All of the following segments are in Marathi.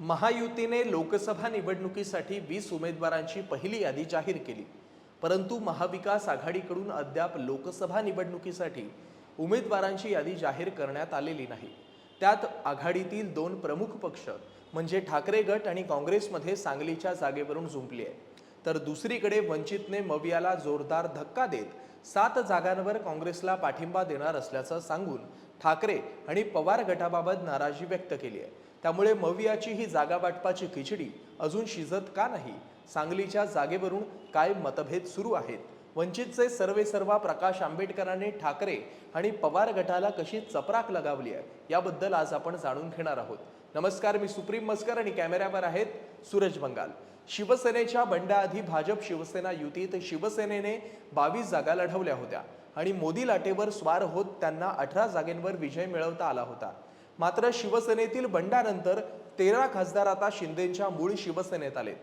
महायुतीने लोकसभा निवडणुकीसाठी वीस उमेदवारांची पहिली यादी जाहीर केली. परंतु महाविकास आघाडीकडून अद्याप लोकसभा निवडणुकीसाठी उमेदवारांची यादी जाहीर करण्यात आलेली नाही. त्यात आघाडीतील दोन प्रमुख पक्ष म्हणजे ठाकरे गट आणि काँग्रेसमध्ये सांगलीच्या जागेवरून झुंपली आहे तर दुसरीकडे वंचितने मवियाला जोरदार धक्का देत सात जागांवर काँग्रेसला पाठिंबा देणार असल्याचं सांगून ठाकरे आणि पवार गटाबाबत नाराजी व्यक्त केली आहे. त्यामुळे मवियाची ही जागा वाटपाची खिचडी अजून शिजत का नाही? सांगलीच्या जागेवरून काय मतभेद सुरू आहेत? वंचितचे सर्वे सर्वा प्रकाश आंबेडकरांनी ठाकरे आणि पवार गटाला कशी चपराक लगावली आहे? याबद्दल आज आपण जाणून घेणार आहोत. नमस्कार मी सुप्रीम मस्कर आणि कॅमेऱ्यावर आहेत सूरज बंगाल. शिवसेनेच्या बंडाआधी भाजप शिवसेना युतीत शिवसेनेने बावीस जागा लढवल्या होत्या आणि मोदी लाटेवर स्वार होत त्यांना अठरा जागेंवर विजय मिळवता आला होता. मात्र शिवसेनेतील बंडानंतर तेरा खासदार आता शिंदेच्या मूळ शिवसेनेत आलेत.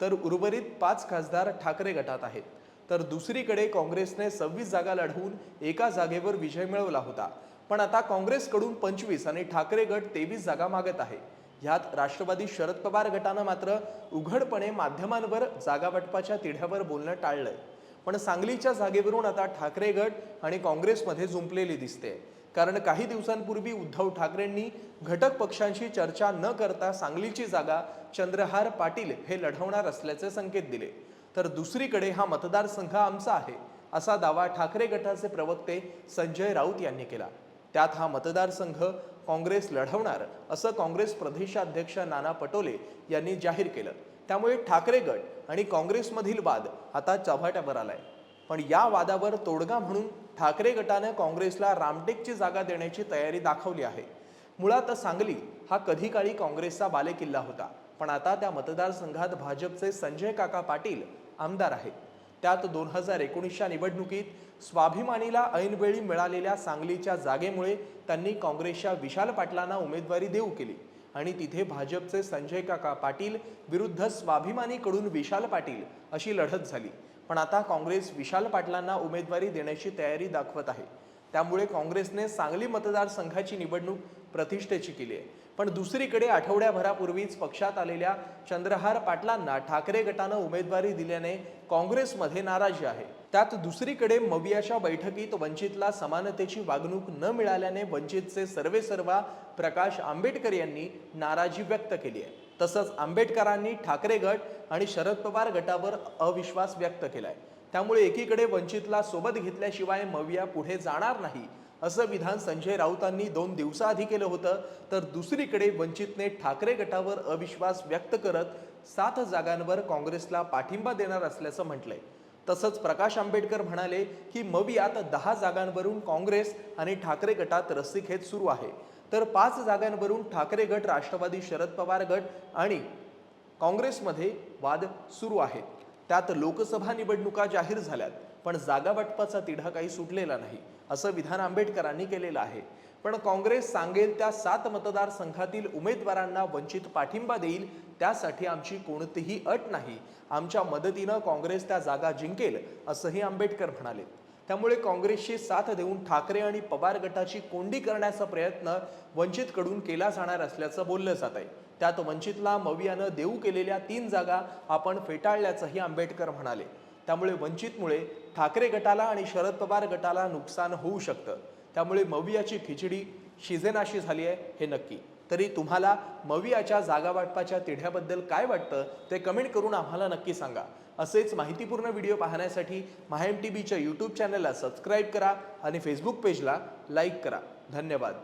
तर उर्वरित पाच खासदार ठाकरे गटात आहेत. तर दुसरीकडे काँग्रेसने सव्वीस जागा लढवून एका जागेवर विजय मिळवला होता. पण आता काँग्रेसकडून पंचवीस आणि ठाकरे गट तेवीस जागा मागत आहे. ह्यात राष्ट्रवादी शरद पवार गटानं मात्र उघडपणे माध्यमांवर जागा वाटपाच्या तिढ्यावर बोलणं टाळलंय. पण सांगलीच्या जागेवरून आता ठाकरे गट आणि काँग्रेसमध्ये जुंपलेली दिसते. कारण काही दिवसांपूर्वी उद्धव ठाकरेंनी घटक पक्षांशी चर्चा न करता सांगलीची जागा चंद्रहार पाटील हे लढवणार असल्याचे संकेत दिले. तर दुसरीकडे हा मतदारसंघ आमचा आहे असा दावा ठाकरे गटाचे प्रवक्ते संजय राऊत यांनी केला. त्यात हा मतदारसंघ काँग्रेस लढवणार असं काँग्रेस प्रदेशाध्यक्ष नाना पटोले यांनी जाहीर केलं. त्यामुळे ठाकरे गट आणि काँग्रेसमधील वाद आता चव्हाट्यावर आलाय. पण या वादावर तोडगा म्हणून ठाकरे गटानं काँग्रेसला रामटेकची जागा देण्याची तयारी दाखवली आहे. मुळात सांगली हा कधी काळी काँग्रेसचा बालेकिल्ला होता पण आता त्या मतदारसंघात भाजपचे संजय काका पाटील आमदार आहेत. त्यात दोन हजार एकोणीसच्या निवडणुकीत स्वाभिमानीला ऐनवेळी मिळालेल्या सांगलीच्या जागेमुळे त्यांनी काँग्रेसच्या विशाल पाटलांना उमेदवारी देऊ केली. आणि तिथे भाजपचे संजय काका पाटील विरुद्ध स्वाभिमानीकडून विशाल पाटील अशी लढत झाली. पण आता काँग्रेस विशाल पाटलांना उमेदवारी देण्याची तयारी दाखवत आहे. त्यामुळे काँग्रेसने सांगली मतदारसंघाची निवडणूक प्रतिष्ठेची केली आहे. पण दुसरीकडे आठवड्याभरापूर्वीच पक्षात आलेल्या चंद्रहार पाटलांना ठाकरे गटानं उमेदवारी दिल्याने काँग्रेसमध्ये नाराजी आहे. त्यात दुसरीकडे मवियाच्या बैठकीत वंचितला समानतेची वागणूक न मिळाल्याने वंचितचे सर्वे सर्वा प्रकाश आंबेडकर यांनी नाराजी व्यक्त केली आहे. तसंच आंबेडकरांनी ठाकरे गट आणि शरद पवार गटावर अविश्वास व्यक्त केला आहे त्यामुळे एकीकडे वंचितला सोबत घेतल्याशिवाय मविया पुढे जाणार नाही असं विधान संजय राऊतांनी दोन दिवसाआधी केलं होतं तर दुसरीकडे वंचितने ठाकरे गटावर अविश्वास व्यक्त करत सात जागांवर काँग्रेसला पाठिंबा देणार असल्याचं म्हटलंय. तसंच प्रकाश आंबेडकर म्हणाले की मवियात दहा जागांवरून काँग्रेस आणि ठाकरे गटात रस्सीखेच सुरू आहे. तर पाच जागांवरून ठाकरे गट राष्ट्रवादी शरद पवार गट आणि काँग्रेसमध्ये वाद सुरू आहेत त्यात लोकसभा निवडणुका जाहीर झाल्यात पण जागा वाटपाचा तिढा काही सुटलेला नाही असं विधान आंबेडकरांनी केलेलं आहे. पण काँग्रेस सांगेल त्या सात मतदारसंघातील उमेदवारांना वंचित पाठिंबा देईल त्यासाठी आमची कोणतीही अट नाही. आमच्या मदतीनं काँग्रेस त्या जागा जिंकेल असंही आंबेडकर म्हणाले. त्यामुळे काँग्रेसची साथ देऊन ठाकरे आणि पवार गटाची कोंडी करण्याचा प्रयत्न वंचितकडून केला जाणार असल्याचं बोललं जात आहे. त्यात वंचितला मवियानं देऊ केलेल्या तीन जागा आपण फेटाळल्याचंही आंबेडकर म्हणाले. त्यामुळे वंचितमुळे ठाकरे गटाला आणि शरद पवार गटाला नुकसान होऊ शकतं. त्यामुळे मवियाची खिचडी शिजेनाशी झाली आहे हे नक्की. तरी तुम्हाला मवियाच्या जागा वाटपाच्या तिढ्याबद्दल काय वाटतं ते कमेंट करून आम्हाला नक्की सांगा. असेच माहितीपूर्ण व्हिडिओ पाहण्यासाठी माहेम टी व्हीच्या यूट्यूब चॅनलला सबस्क्राईब करा आणि फेसबुक पेजला लाईक करा. धन्यवाद.